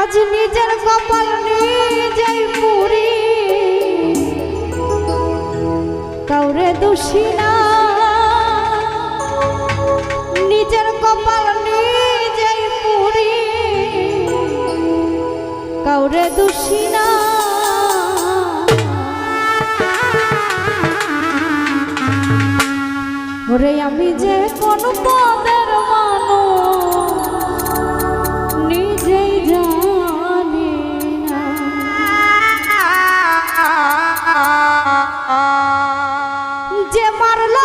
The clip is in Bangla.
আজ নিজের কপাল নিজেই পুরি। কাউরে দোষী না। নিজের কপাল নিজেই পুরি। কাউরে দোষী না। ওরে আমি যে কোন পদের মানুষ মারলো